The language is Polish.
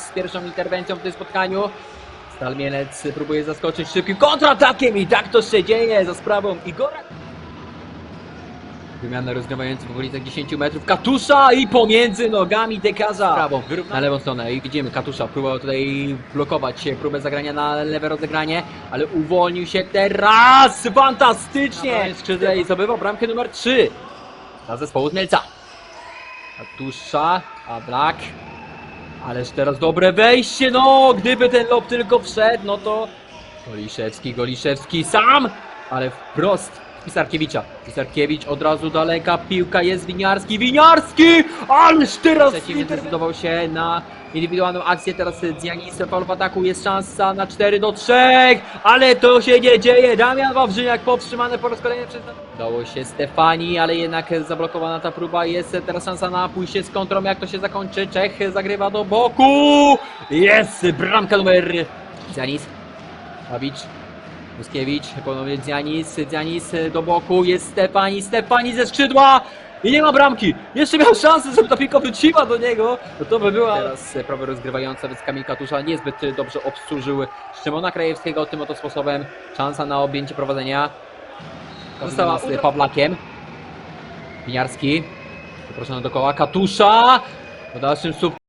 z pierwszą interwencją w tym spotkaniu. Stal Mielec próbuje zaskoczyć szybkim kontratakiem i tak to się dzieje za sprawą Igora. Wymiana rozgrywający w okolicach 10 metrów. Katusza i pomiędzy nogami Dekaza. Prawą, na lewą stronę i widzimy Katusza próbował tutaj blokować próbę zagrania na lewe rozegranie, ale uwolnił się teraz fantastycznie. Skrzydle i zdobywa bramkę numer 3 dla zespołu z Mielca. Katusza, a Black. Ależ teraz dobre wejście, no gdyby ten lob tylko wszedł, no to Goliszewski, Goliszewski sam, ale wprost Pisarkiewicza. Pisarkiewicz od razu daleka, piłka jest Winiarski, Winiarski! Ależ teraz Przeciwny zdecydował się na indywidualną akcję, teraz Dzianis w ataku, jest szansa na 4 do 3, ale to się nie dzieje, Damian Wawrzyniak powstrzymany po raz kolejny przez... Dało się Stefani, ale jednak zablokowana ta próba, jest. Teraz szansa na pójście z kontrą, jak to się zakończy, Czech zagrywa do boku, jest bramka numer... Dzianis, Babicz, Muskiewicz, ponownie Dzianis, Dzianis do boku, jest Stefani, Stefani ze skrzydła i nie ma bramki. Jeszcze miał szansę, żeby ta piłka wróciła do niego, no to by była. Teraz prawy rozgrywający, więc Kamil Katusza niezbyt dobrze obsłużył Szymona Krajewskiego tym oto sposobem. Szansa na objęcie prowadzenia. Została z Pawlakiem. Winiarski, poproszony do koła, Katusza, w dalszym sub